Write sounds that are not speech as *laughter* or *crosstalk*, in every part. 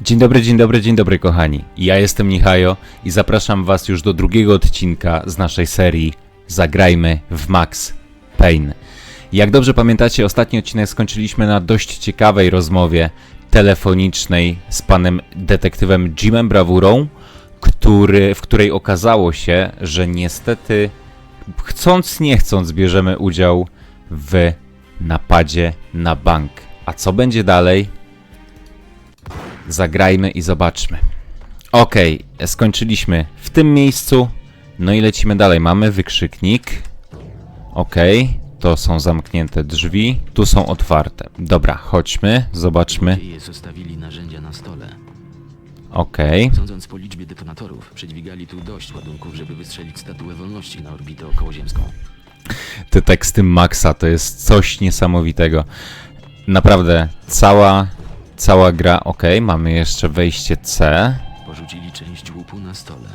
Dzień dobry, dzień dobry, dzień dobry kochani. Ja jestem Michajo i zapraszam was już do drugiego odcinka z naszej serii Zagrajmy w Max Payne. Jak dobrze pamiętacie, ostatni odcinek skończyliśmy na dość ciekawej rozmowie telefonicznej z panem detektywem Jimem Brawurą, który, w której okazało się, że niestety chcąc nie chcąc bierzemy udział w napadzie na bank. A co będzie dalej? Zagrajmy i zobaczmy. Okej, skończyliśmy w tym miejscu. No i lecimy dalej. Mamy wykrzyknik. Okej, to są zamknięte drzwi. Tu są otwarte. Dobra, chodźmy, zobaczmy. Zostawili narzędzia na stole. Okej, Sądząc po liczbie detonatorów, przedźwigali tu dość ładunków, żeby wystrzelić statuę wolności na orbitę okołoziemską. te teksty Maxa to jest coś niesamowitego. Naprawdę, cała, cała gra. Okej, mamy jeszcze wejście C. Porzucili część łupu na stole.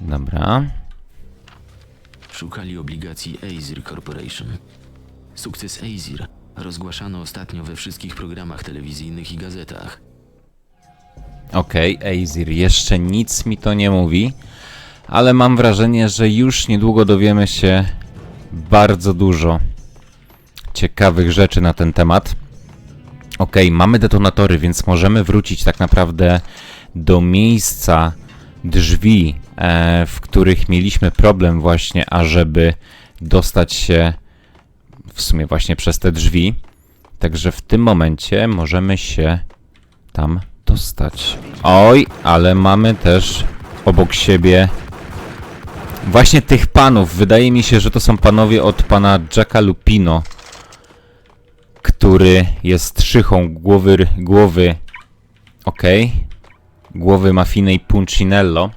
Dobra. Szukali obligacji Aesir Corporation. Sukces Aesir rozgłaszano ostatnio we wszystkich programach telewizyjnych i gazetach. Okej, Azir, jeszcze nic mi to nie mówi, ale mam wrażenie, że już niedługo dowiemy się bardzo dużo ciekawych rzeczy na ten temat. Okej, mamy detonatory, więc możemy wrócić tak naprawdę do miejsca drzwi, e, w których mieliśmy problem właśnie, ażeby dostać się w sumie właśnie przez te drzwi. Także w tym momencie możemy się tam dostać. Oj, ale mamy też obok siebie właśnie tych panów. Wydaje mi się, że to są panowie od pana Jacka Lupino, który jest szychą głowy, głowy, okej, głowy Mafinej Puncinello.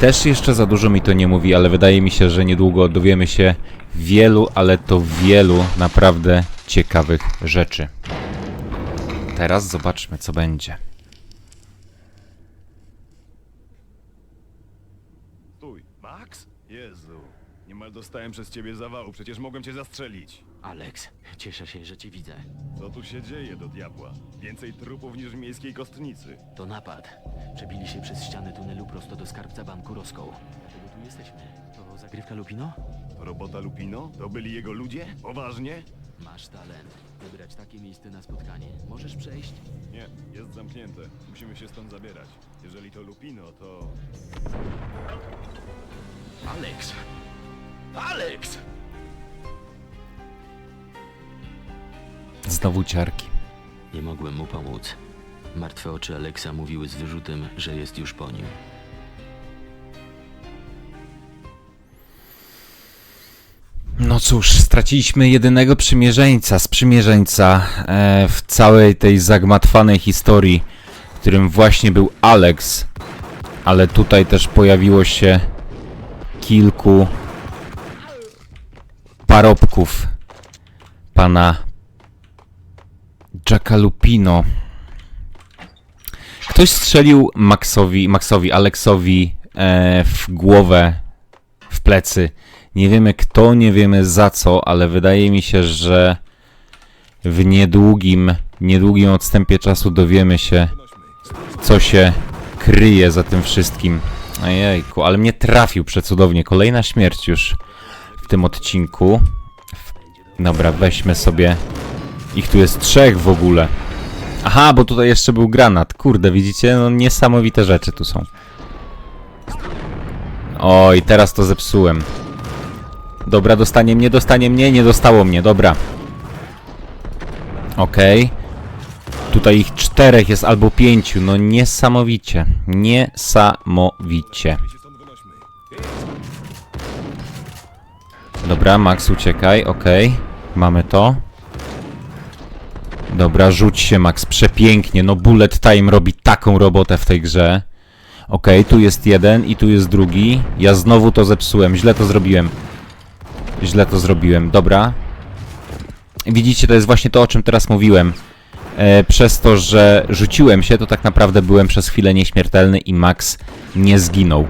Też jeszcze za dużo mi to nie mówi, ale wydaje mi się, że niedługo dowiemy się wielu, ale to wielu naprawdę ciekawych rzeczy. Teraz zobaczmy, co będzie. Stój. Max? Jezu. Niemal dostałem przez ciebie zawału, przecież mogłem cię zastrzelić. Alex, cieszę się, że cię widzę. Co tu się dzieje do diabła? Więcej trupów niż w miejskiej kostnicy. To napad. Przebili się przez ścianę tunelu prosto do skarbca banku Roscoe. Dlatego tu jesteśmy. To zagrywka Lupino? Robota Lupino? To byli jego ludzie? Poważnie? Masz talent. Wybrać takie miejsce na spotkanie. Możesz przejść? Nie, jest zamknięte. Musimy się stąd zabierać. Jeżeli to Lupino, to... Alex! Alex! Znowu ciarki. Nie mogłem mu pomóc. Martwe oczy Alexa mówiły z wyrzutem, że jest już po nim. No cóż, straciliśmy jedynego przymierzeńca, sprzymierzeńca e, w całej tej zagmatwanej historii, którym właśnie był Alex. Ale tutaj też pojawiło się kilku parobków pana Jacka Lupino. Ktoś strzelił Maxowi, Maxowi Alexowi e, w głowę, w plecy. Nie wiemy kto, nie wiemy za co, ale wydaje mi się, że w niedługim, niedługim odstępie czasu dowiemy się, co się kryje za tym wszystkim. Ojejku, ale mnie trafił przecudownie. Kolejna śmierć już tym odcinku. Dobra, weźmy sobie. Ich tu jest trzech w ogóle. Aha, bo tutaj jeszcze był granat. Kurde, widzicie? No niesamowite rzeczy tu są. Oj, teraz to zepsułem. Dobra, dostanie mnie, dostanie mnie, nie dostało mnie, dobra. Okej. Tutaj ich czterech jest albo pięciu, no niesamowicie. Niesamowicie. My się stąd wynośmy. Dobra, Max uciekaj, okej. Mamy to. Dobra, rzuć się Max, przepięknie, no Bullet Time robi taką robotę w tej grze. Okej, tu jest jeden i tu jest drugi. Ja znowu to zepsułem, źle to zrobiłem. Źle to zrobiłem, dobra. Widzicie, to jest właśnie to, o czym teraz mówiłem. E, przez to, że rzuciłem się, to tak naprawdę byłem przez chwilę nieśmiertelny i Max nie zginął.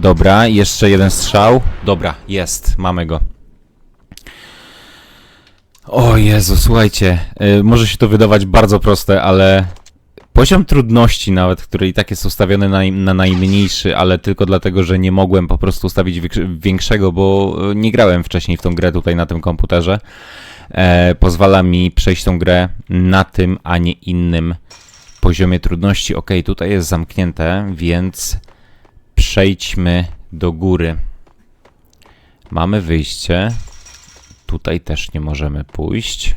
Dobra, jeszcze jeden strzał. Dobra, jest, mamy go. O Jezu, słuchajcie, y, może się to wydawać bardzo proste, ale Poziom trudności nawet, który i tak jest ustawiony na, na najmniejszy, ale tylko dlatego, że nie mogłem po prostu ustawić większego, bo e, nie grałem wcześniej w tą grę tutaj na tym komputerze, e, pozwala mi przejść tą grę na tym, a nie innym poziomie trudności. Ok, tutaj jest zamknięte, więc przejdźmy do góry. Mamy wyjście. Tutaj też nie możemy pójść.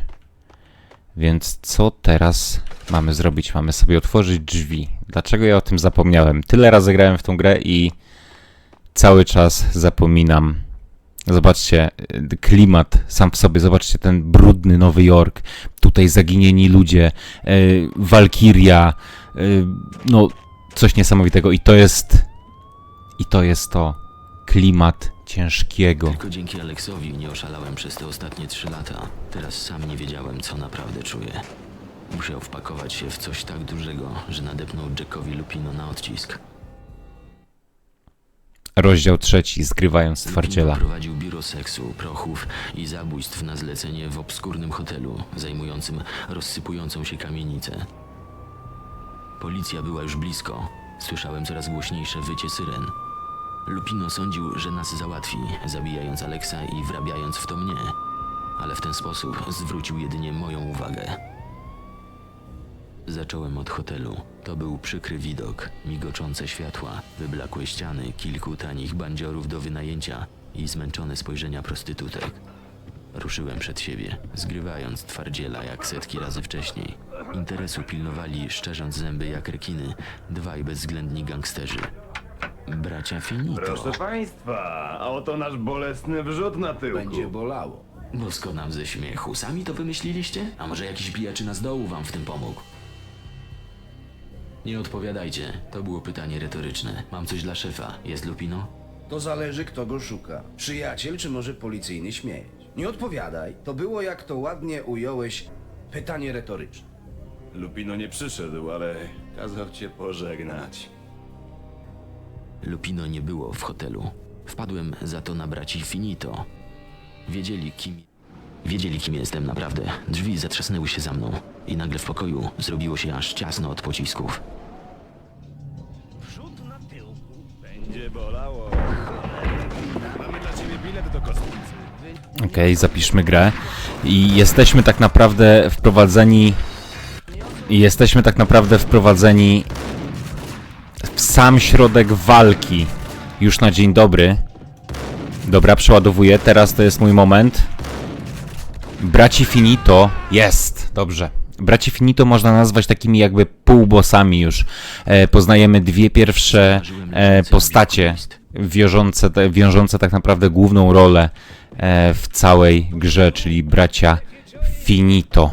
Więc co teraz mamy zrobić? Mamy sobie otworzyć drzwi. Dlaczego ja o tym zapomniałem? Tyle razy grałem w tą grę i cały czas zapominam. Zobaczcie, y, klimat sam w sobie, zobaczcie ten brudny Nowy Jork, tutaj zaginieni ludzie, y, Walkiria, y, no coś niesamowitego i to jest i to jest to klimat ciężkiego. Tylko dzięki Aleksowi nie oszalałem przez te ostatnie trzy lata. Teraz sam nie wiedziałem, co naprawdę czuję. Musiał wpakować się w coś tak dużego, że nadepnął Jackowi Lupino na odcisk. Rozdział trzeci, zgrywając twardziela. Lupino prowadził biuro seksu, prochów i zabójstw na zlecenie w obskurnym hotelu, zajmującym rozsypującą się kamienicę. Policja była już blisko. Słyszałem coraz głośniejsze wycie syren. Lupino sądził, że nas załatwi, zabijając Aleksa i wrabiając w to mnie. Ale w ten sposób zwrócił jedynie moją uwagę. Zacząłem od hotelu. To był przykry widok, migoczące światła, wyblakłe ściany, kilku tanich bandziorów do wynajęcia i zmęczone spojrzenia prostytutek. Ruszyłem przed siebie, zgrywając twardziela jak setki razy wcześniej. Interesu pilnowali, szczerząc zęby jak rekiny, dwaj bezwzględni gangsterzy. Bracia Finito. Proszę państwa, a oto nasz bolesny wrzut na tyłku. Będzie bolało. Bosko nam ze śmiechu. Sami to wymyśliliście? A może jakiś bijaczyna z dołu wam w tym pomógł? Nie odpowiadajcie. To było pytanie retoryczne. Mam coś dla szefa. Jest Lupino? To zależy, kto go szuka. Przyjaciel, czy może policyjny śmieć? Nie odpowiadaj. To było, jak to ładnie ująłeś, pytanie retoryczne. Lupino nie przyszedł, ale kazał cię pożegnać. Lupino nie było w hotelu. Wpadłem za to na braci Finito. Wiedzieli kim... Wiedzieli kim jestem naprawdę. Drzwi zatrzasnęły się za mną. I nagle w pokoju zrobiło się aż ciasno od pocisków. Wrzut na tyłku. Będzie bolało. Okej, zapiszmy grę. I jesteśmy tak naprawdę wprowadzeni. I jesteśmy tak naprawdę wprowadzeni w sam środek walki. Już na dzień dobry. Dobra, przeładowuję. Teraz to jest mój moment. Braci Finito jest. Dobrze. Braci Finito można nazwać takimi jakby półbosami już. E, poznajemy dwie pierwsze e, postacie wiążące, wiążące tak naprawdę główną rolę e, w całej grze, czyli bracia Finito.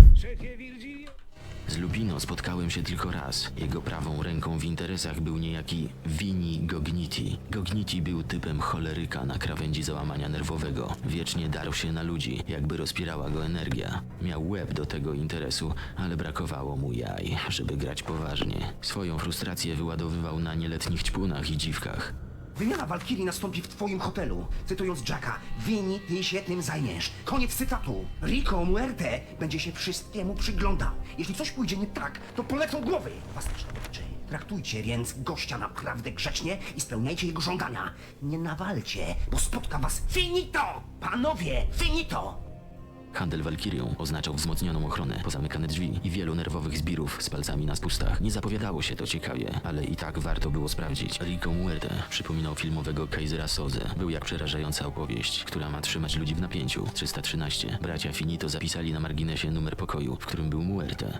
Z Lupino spotkałem się tylko raz. Jego prawą ręką w interesach był niejaki Vini Gogniti. Gogniti był typem choleryka na krawędzi załamania nerwowego. Wiecznie darł się na ludzi, jakby rozpierała go energia. Miał łeb do tego interesu, ale brakowało mu jaj, żeby grać poważnie. Swoją frustrację wyładowywał na nieletnich ćpunach i dziwkach. Wymiana Walkirii nastąpi w twoim hotelu. Cytując Jacka, Wini, ty się tym zajmiesz. Koniec cytatu. Rico Muerte będzie się wszystkiemu przyglądał. Jeśli coś pójdzie nie tak, to polecą głowy. Was też dotyczy. Traktujcie więc gościa naprawdę grzecznie i spełniajcie jego żądania. Nie nawalcie, bo spotka was finito! Panowie, finito! Handel Walkirią oznaczał wzmocnioną ochronę, pozamykane drzwi i wielu nerwowych zbirów z palcami na spustach. Nie zapowiadało się to ciekawie, ale i tak warto było sprawdzić. Rico Muerte przypominał filmowego Kaisera Soze. Był jak przerażająca opowieść, która ma trzymać ludzi w napięciu. 313. Bracia Finito zapisali na marginesie numer pokoju, w którym był Muerte.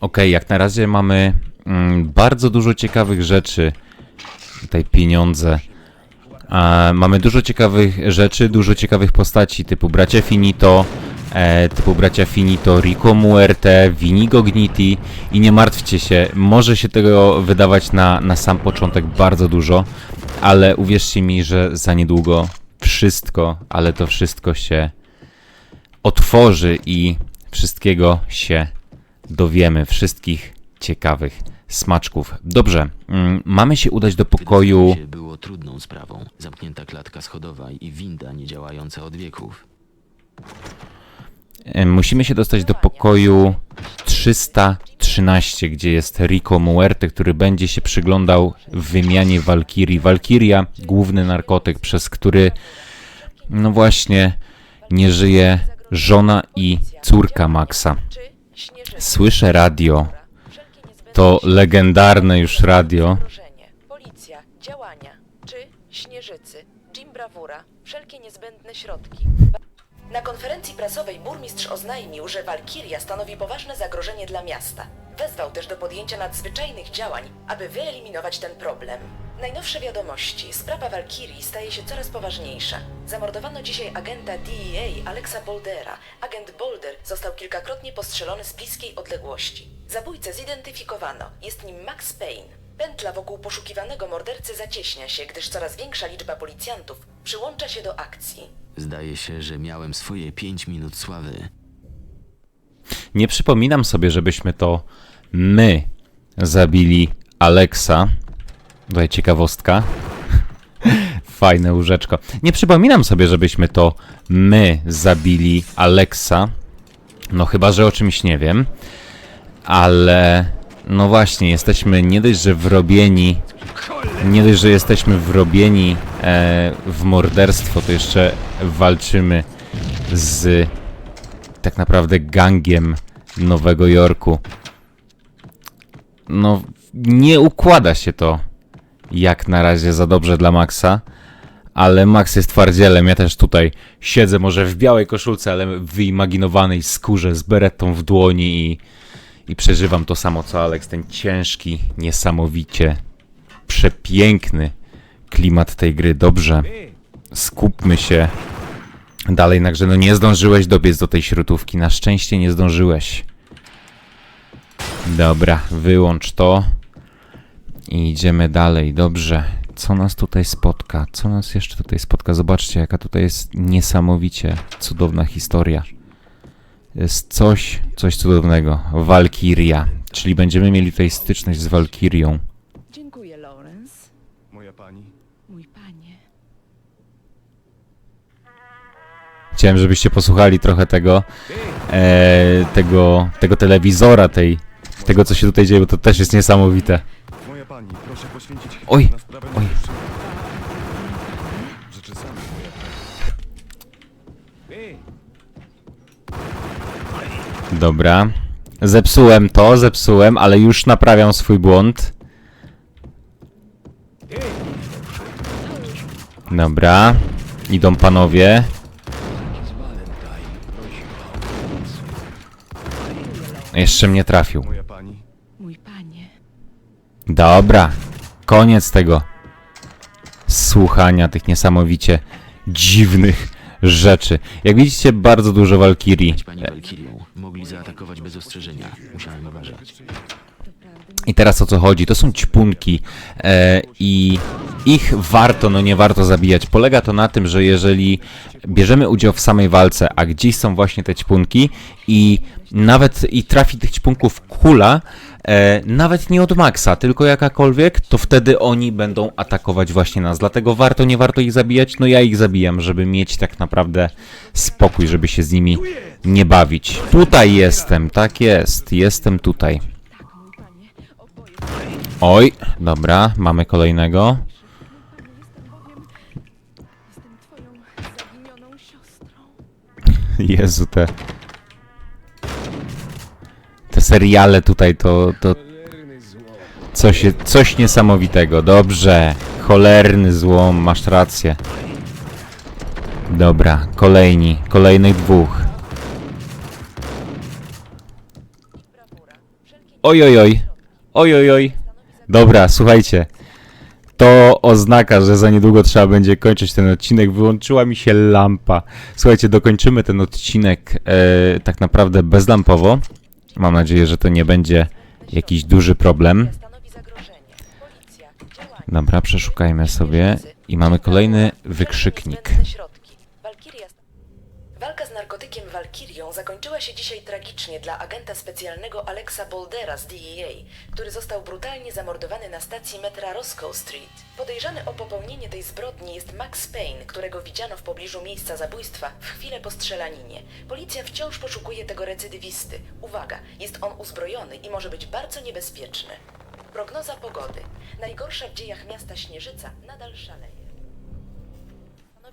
Okej, jak na razie mamy mm, bardzo dużo ciekawych rzeczy. Tutaj pieniądze. A, mamy dużo ciekawych rzeczy, dużo ciekawych postaci typu bracia Finito, e, typu bracia Finito, Rico Muerte, Vini Gogniti i nie martwcie się, może się tego wydawać na, na sam początek bardzo dużo, ale uwierzcie mi, że za niedługo wszystko, ale to wszystko się otworzy i wszystkiego się dowiemy, wszystkich ciekawych smaczków. Dobrze, mm, mamy się udać do pokoju. Się było trudną sprawą. Zamknięta klatka schodowa i winda niedziałająca od wieków. E, Musimy się dostać do pokoju 313, gdzie jest Rico Muerte, który będzie się przyglądał w wymianie Walkirii. Walkiria, główny narkotyk, przez który, no właśnie, nie żyje żona i córka Maxa. Słyszę radio. To legendarne już radio. Policja, działania. Czy śnieżycy, Jim Brawura, wszelkie niezbędne środki. Na konferencji prasowej burmistrz oznajmił, że Walkiria stanowi poważne zagrożenie dla miasta. Wezwał też do podjęcia nadzwyczajnych działań, aby wyeliminować ten problem. Najnowsze wiadomości. Sprawa Walkirii staje się coraz poważniejsza. Zamordowano dzisiaj agenta DEA Alexa Boldera. Agent Bolder został kilkakrotnie postrzelony z bliskiej odległości. Zabójcę zidentyfikowano. Jest nim Max Payne. Pętla wokół poszukiwanego mordercy zacieśnia się, gdyż coraz większa liczba policjantów przyłącza się do akcji. Zdaje się, że miałem swoje pięć minut sławy. Nie przypominam sobie, żebyśmy to my zabili Alexa. Tutaj ciekawostka. *laughs* Fajne łóżeczko. Nie przypominam sobie, żebyśmy to my zabili Alexa. No chyba, że o czymś nie wiem. Ale no właśnie, jesteśmy nie dość, że wrobieni. Nie dość, że jesteśmy wrobieni e, w morderstwo, to jeszcze walczymy z tak naprawdę gangiem Nowego Jorku. No, nie układa się to jak na razie za dobrze dla Maxa, ale Max jest twardzielem. Ja też tutaj siedzę może w białej koszulce, ale w wyimaginowanej skórze z beretą w dłoni i, i przeżywam to samo co Alex. Ten ciężki, niesamowicie przepiękny klimat tej gry. Dobrze, skupmy się Dalej, także no nie zdążyłeś dobiec do tej śrutówki. Na szczęście nie zdążyłeś. Dobra, wyłącz to. I idziemy dalej. Dobrze. Co nas tutaj spotka? Co nas jeszcze tutaj spotka? Zobaczcie, jaka tutaj jest niesamowicie cudowna historia. Jest coś, coś cudownego. Walkiria. Czyli będziemy mieli tutaj styczność z Walkirią. Dziękuję, Lawrence. Moja pani. Mój panie. Chciałem, żebyście posłuchali trochę tego, e, tego, tego telewizora, tej, tego co się tutaj dzieje, bo to też jest niesamowite. Moja pani, proszę poświęcić chwilę Oj, na sprawę oj. Dobra. Zepsułem to, zepsułem, ale już naprawiam swój błąd. Dobra. Idą panowie. Jeszcze mnie trafił. Moja pani. Mój panie. Dobra. Koniec tego słuchania tych niesamowicie dziwnych rzeczy. Jak widzicie, bardzo dużo Walkirii. Pani Walkirią. Mogli zaatakować bez ostrzeżenia. Musiałem uważać. I teraz o co chodzi? To są ćpunki e, i ich warto, no nie warto zabijać. Polega to na tym, że jeżeli bierzemy udział w samej walce, a gdzieś są właśnie te ćpunki i nawet i trafi tych ćpunków kula, e, nawet nie od maksa, tylko jakakolwiek, to wtedy oni będą atakować właśnie nas. Dlatego warto, nie warto ich zabijać. No ja ich zabijam, żeby mieć tak naprawdę spokój, żeby się z nimi nie bawić. Tutaj jestem, tak jest, jestem tutaj. Oj, dobra, mamy kolejnego. *laughs* Jezu, te. Te seriale tutaj to. to coś, coś niesamowitego. Dobrze. Cholerny złom, masz rację. Dobra, kolejni. Kolejnych dwóch. Oj, oj, oj. Oj, oj, oj. Dobra, słuchajcie. To oznaka, że za niedługo trzeba będzie kończyć ten odcinek. Wyłączyła mi się lampa. Słuchajcie, dokończymy ten odcinek e, tak naprawdę bezlampowo. Mam nadzieję, że to nie będzie jakiś duży problem. Dobra, przeszukajmy sobie. I mamy kolejny wykrzyknik. Niezbędne środki. Walkiria... Walka z narkotykami narkotykiem Valkyrią zakończyła się dzisiaj tragicznie dla agenta specjalnego Alexa Boldera z DEA, który został brutalnie zamordowany na stacji metra Roscoe Street. Podejrzany o popełnienie tej zbrodni jest Max Payne, którego widziano w pobliżu miejsca zabójstwa w chwilę po strzelaninie. Policja wciąż poszukuje tego recydywisty. Uwaga, jest on uzbrojony i może być bardzo niebezpieczny. Prognoza pogody. Najgorsza w dziejach miasta Śnieżyca nadal szaleje.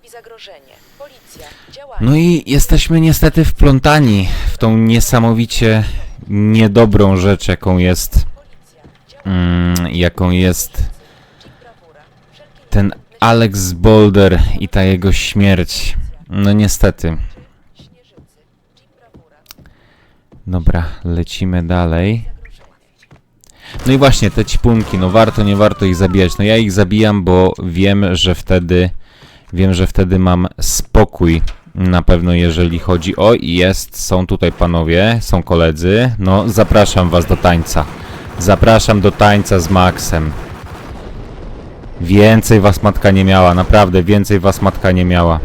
Stanowi zagrożenie. Policja, działania. No i jesteśmy niestety wplątani w tą niesamowicie niedobrą rzecz, jaką jest, mm, jaką jest ten Alex Boulder i ta jego śmierć. No niestety. Dobra, lecimy dalej. No i właśnie, te ćpunki, no warto, nie warto ich zabijać. No ja ich zabijam, bo wiem, że wtedy, wiem, że wtedy mam spokój. Na pewno jeżeli chodzi o jest, są tutaj panowie, są koledzy. No zapraszam was do tańca. Zapraszam do tańca z Maxem. Więcej was matka nie miała, naprawdę więcej was matka nie miała.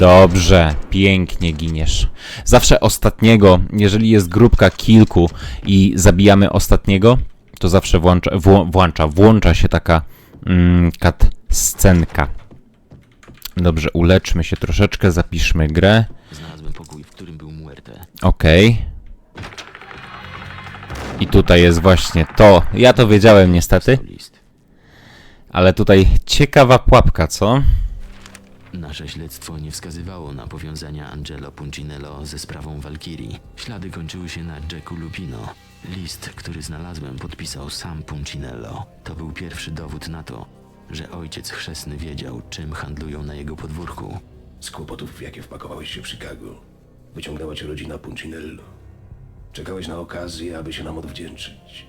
Dobrze, pięknie giniesz. Zawsze ostatniego, jeżeli jest grupka kilku i zabijamy ostatniego, to zawsze włącza, włącza, włącza się taka mm, kat scenka. Dobrze, uleczmy się troszeczkę, zapiszmy grę. Znalazłem pokój, w którym był Muerte. Okej. I tutaj jest właśnie to. Ja to wiedziałem niestety, list. ale tutaj ciekawa pułapka, co? Nasze śledztwo nie wskazywało na powiązania Angelo Puncinello ze sprawą Valkyrii. Ślady kończyły się na Jacku Lupino. List, który znalazłem, podpisał sam Puncinello. To był pierwszy dowód na to, że ojciec chrzestny wiedział, czym handlują na jego podwórku. Z kłopotów, w jakie wpakowałeś się w Chicago, wyciągnęła cię rodzina Puncinello. Czekałeś na okazję, aby się nam odwdzięczyć.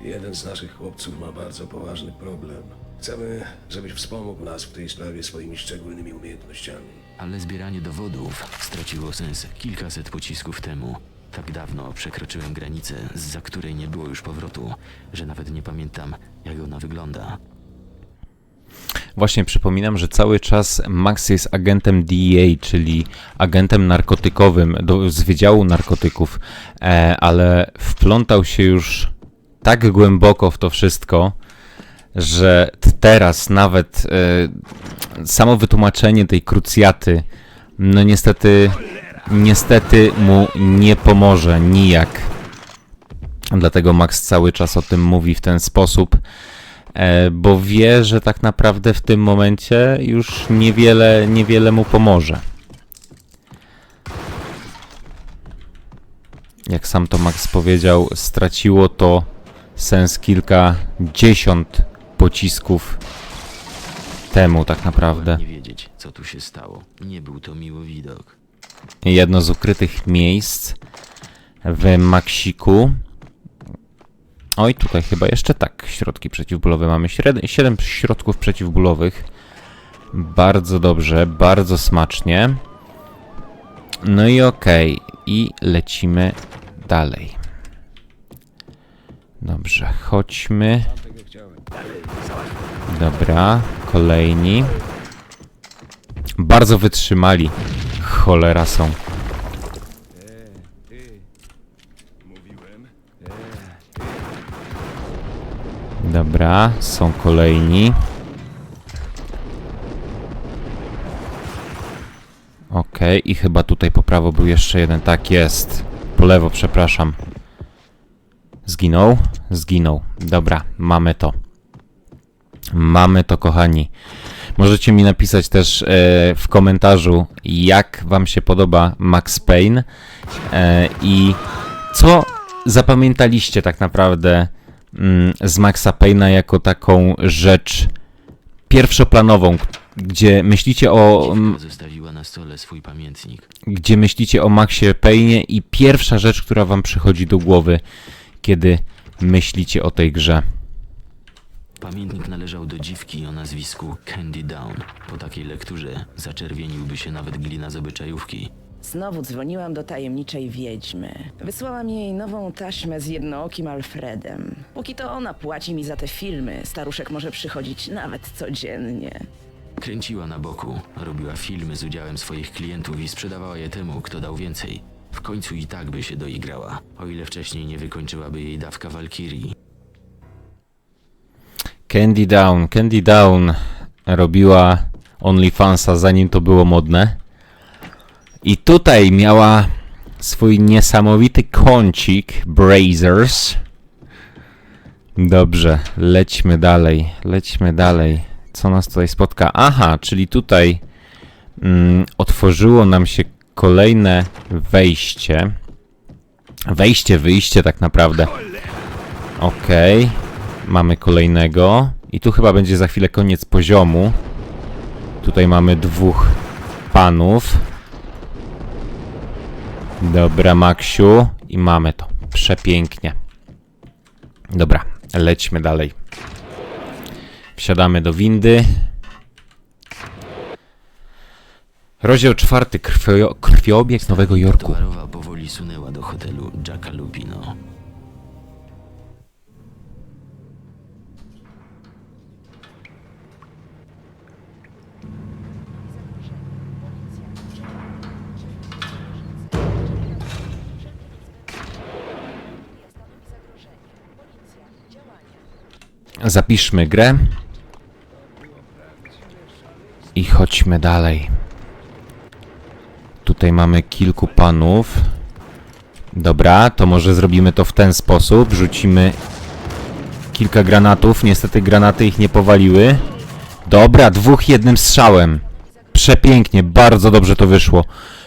Jeden z naszych chłopców ma bardzo poważny problem. Chcemy, żebyś wspomógł nas w tej sprawie swoimi szczególnymi umiejętnościami. Ale zbieranie dowodów straciło sens kilkaset pocisków temu. Tak dawno przekroczyłem granicę, za której nie było już powrotu, że nawet nie pamiętam, jak ona wygląda. Właśnie przypominam, że cały czas Max jest agentem DEA, czyli agentem narkotykowym do, z Wydziału Narkotyków, e, ale wplątał się już tak głęboko w to wszystko, że teraz nawet e, samo wytłumaczenie tej krucjaty, no niestety, niestety mu nie pomoże nijak. Dlatego Max cały czas o tym mówi w ten sposób, bo wie, że tak naprawdę w tym momencie już niewiele, niewiele mu pomoże. Jak sam to Max powiedział, straciło to sens kilkadziesiąt pocisków temu tak naprawdę. Nie wiedzieć, co tu się stało. Nie był to miły widok. jedno z ukrytych miejsc w Maxiku. Oj, tutaj chyba jeszcze tak, środki przeciwbólowe mamy. 7 środków przeciwbólowych. Bardzo dobrze, bardzo smacznie. No i okej, i lecimy dalej. Dobrze, chodźmy. Dobra, kolejni. Bardzo wytrzymali. Cholera są. Dobra, są kolejni. Okej, i chyba tutaj po prawo był jeszcze jeden. Tak jest. Po lewo, przepraszam. Zginął? Zginął. Dobra, mamy to. Mamy to, kochani. Możecie mi napisać też e, w komentarzu, jak Wam się podoba Max Payne e, i co zapamiętaliście tak naprawdę z Maxa Payne'a jako taką rzecz pierwszoplanową, gdzie myślicie o, mm, zostawiła na stole swój pamiętnik. gdzie myślicie o Maxie Payne'ie i pierwsza rzecz, która Wam przychodzi do głowy, kiedy myślicie o tej grze. Pamiętnik należał do dziwki o nazwisku Candy Down. Po takiej lekturze zaczerwieniłby się nawet glina z obyczajówki. Znowu dzwoniłam do tajemniczej wiedźmy. Wysłałam jej nową taśmę z jednookim Alfredem. Póki to ona płaci mi za te filmy, staruszek może przychodzić nawet codziennie. Kręciła na boku, robiła filmy z udziałem swoich klientów i sprzedawała je temu, kto dał więcej. W końcu i tak by się doigrała, o ile wcześniej nie wykończyłaby jej dawka Walkirii. Candy Down. Candy Down robiła OnlyFansa zanim to było modne. I tutaj miała swój niesamowity kącik Brazers. Dobrze, lećmy dalej, lećmy dalej. Co nas tutaj spotka? Aha, czyli tutaj mm, otworzyło nam się kolejne wejście. Wejście, wyjście tak naprawdę. Okej. Mamy kolejnego. I tu chyba będzie za chwilę koniec poziomu. Tutaj mamy dwóch panów. Dobra, Maksiu. I mamy to. Przepięknie. Dobra, lećmy dalej. Wsiadamy do windy. Rozdział czwarty. Krwio, krwiobieg z Nowego Jorku. Towarowa powoli sunęła do hotelu Jacka Lupino. Zapiszmy grę. I chodźmy dalej. Tutaj mamy kilku panów. Dobra, to może zrobimy to w ten sposób. Rzucimy kilka granatów. Niestety granaty ich nie powaliły. Dobra, dwóch jednym strzałem. Przepięknie, bardzo dobrze to wyszło.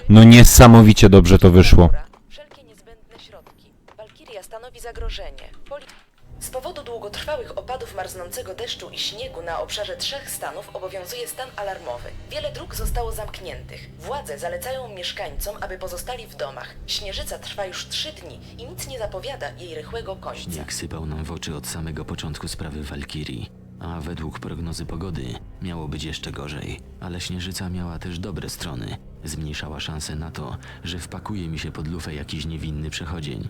No niesamowicie dobrze to wyszło. Wszelkie niezbędne środki. Walkiria stanowi zagrożenie. Powodu długotrwałych opadów marznącego deszczu i śniegu na obszarze trzech stanów obowiązuje stan alarmowy. Wiele dróg zostało zamkniętych. Władze zalecają mieszkańcom, aby pozostali w domach. Śnieżyca trwa już trzy dni i nic nie zapowiada jej rychłego końca. Jak sypał nam w oczy od samego początku sprawy Walkirii. A według prognozy pogody miało być jeszcze gorzej. Ale Śnieżyca miała też dobre strony. Zmniejszała szanse na to, że wpakuje mi się pod lufę jakiś niewinny przechodzień.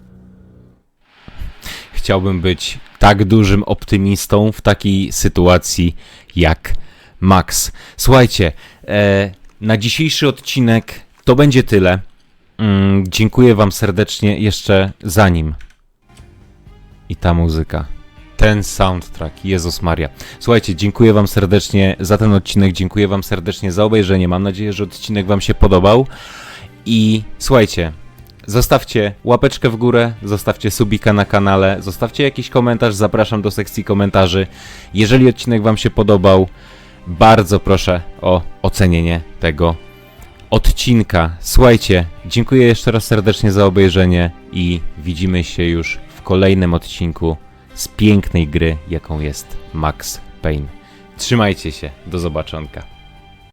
Chciałbym być tak dużym optymistą w takiej sytuacji jak Max. Słuchajcie, e, na dzisiejszy odcinek to będzie tyle. Mm, dziękuję Wam serdecznie jeszcze zanim. I ta muzyka. Ten soundtrack, Jezus Maria. Słuchajcie, dziękuję Wam serdecznie za ten odcinek, dziękuję Wam serdecznie za obejrzenie. Mam nadzieję, że odcinek Wam się podobał. I słuchajcie, Zostawcie łapeczkę w górę, zostawcie subika na kanale, zostawcie jakiś komentarz, zapraszam do sekcji komentarzy. Jeżeli odcinek Wam się podobał, bardzo proszę o ocenienie tego odcinka. Słuchajcie, dziękuję jeszcze raz serdecznie za obejrzenie i widzimy się już w kolejnym odcinku z pięknej gry, jaką jest Max Payne. Trzymajcie się, do zobaczonka.